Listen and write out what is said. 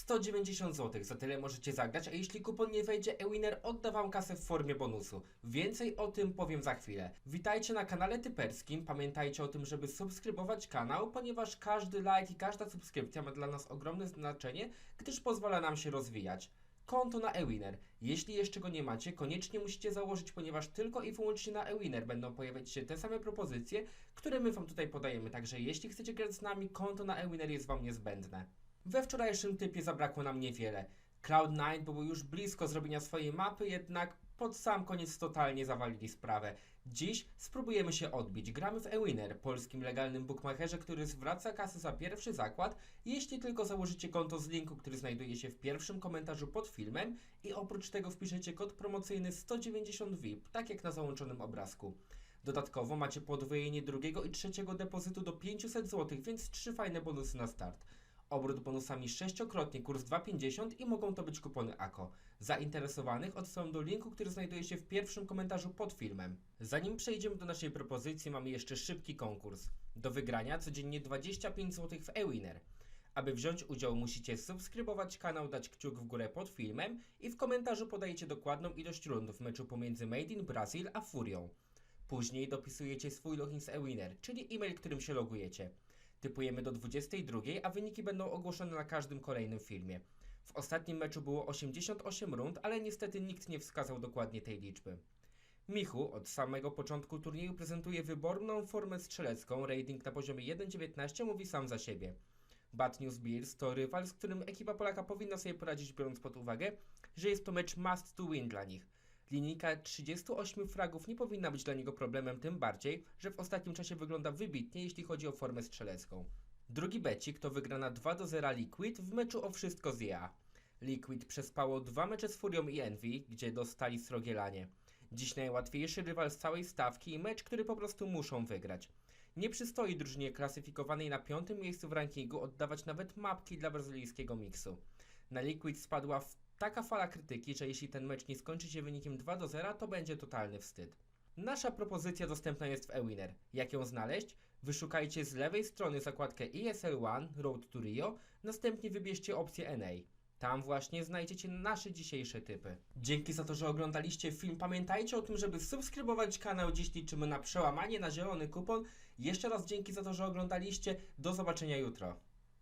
190 zł, za tyle możecie zagrać, a jeśli kupon nie wejdzie, Ewiner odda wam kasę w formie bonusu. Więcej o tym powiem za chwilę. Witajcie na kanale Typerskim, pamiętajcie o tym, żeby subskrybować kanał, ponieważ każdy like i każda subskrypcja ma dla nas ogromne znaczenie, gdyż pozwala nam się rozwijać. Konto na Ewiner. Jeśli jeszcze go nie macie, koniecznie musicie założyć, ponieważ tylko i wyłącznie na Ewiner będą pojawiać się te same propozycje, które my Wam tutaj podajemy. Także jeśli chcecie grać z nami, konto na Ewiner jest Wam niezbędne. We wczorajszym typie zabrakło nam niewiele. Cloud9 był już blisko zrobienia swojej mapy, jednak pod sam koniec totalnie zawalili sprawę. Dziś spróbujemy się odbić. Gramy w Ewiner, polskim legalnym bookmacherze, który zwraca kasę za pierwszy zakład, jeśli tylko założycie konto z linku, który znajduje się w pierwszym komentarzu pod filmem i oprócz tego wpiszecie kod promocyjny 190 VIP, tak jak na załączonym obrazku. Dodatkowo macie podwojenie drugiego i trzeciego depozytu do 500 zł, więc trzy fajne bonusy na start. Obrót bonusami sześciokrotnie, kurs 2,50 i mogą to być kupony AKO. Zainteresowanych odsyłam do linku, który znajduje się w pierwszym komentarzu pod filmem. Zanim przejdziemy do naszej propozycji, mamy jeszcze szybki konkurs. Do wygrania codziennie 25 zł w eWinner. Aby wziąć udział musicie subskrybować kanał, dać kciuk w górę pod filmem i w komentarzu podajecie dokładną ilość rund w meczu pomiędzy Made in Brazil a Furią. Później dopisujecie swój login z eWinner, czyli e-mail, którym się logujecie. Typujemy do 22, a wyniki będą ogłoszone na każdym kolejnym filmie. W ostatnim meczu było 88 rund, ale niestety nikt nie wskazał dokładnie tej liczby. Michu od samego początku turnieju prezentuje wyborną formę strzelecką, rating na poziomie 1.19 mówi sam za siebie. Bad News Bears to rywal, z którym ekipa Polaka powinna sobie poradzić, biorąc pod uwagę, że jest to mecz must to win dla nich. Linijka 38 fragów nie powinna być dla niego problemem, tym bardziej, że w ostatnim czasie wygląda wybitnie, jeśli chodzi o formę strzelecką. Drugi becik to wygrana 2 do 0 Liquid w meczu o wszystko z EA. Liquid przespało dwa mecze z Furią i Envy, gdzie dostali srogie lanie. Dziś najłatwiejszy rywal z całej stawki i mecz, który po prostu muszą wygrać. Nie przystoi drużynie klasyfikowanej na piątym miejscu w rankingu oddawać nawet mapki dla brazylijskiego miksu. Na Liquid spadła w taka fala krytyki, że jeśli ten mecz nie skończy się wynikiem 2 do 0, to będzie totalny wstyd. Nasza propozycja dostępna jest w eWinner. Jak ją znaleźć? Wyszukajcie z lewej strony zakładkę ESL One Road to Rio, następnie wybierzcie opcję NA. Tam właśnie znajdziecie nasze dzisiejsze typy. Dzięki za to, że oglądaliście film. Pamiętajcie o tym, żeby subskrybować kanał. Dziś liczymy na przełamanie, na zielony kupon. Jeszcze raz dzięki za to, że oglądaliście. Do zobaczenia jutro.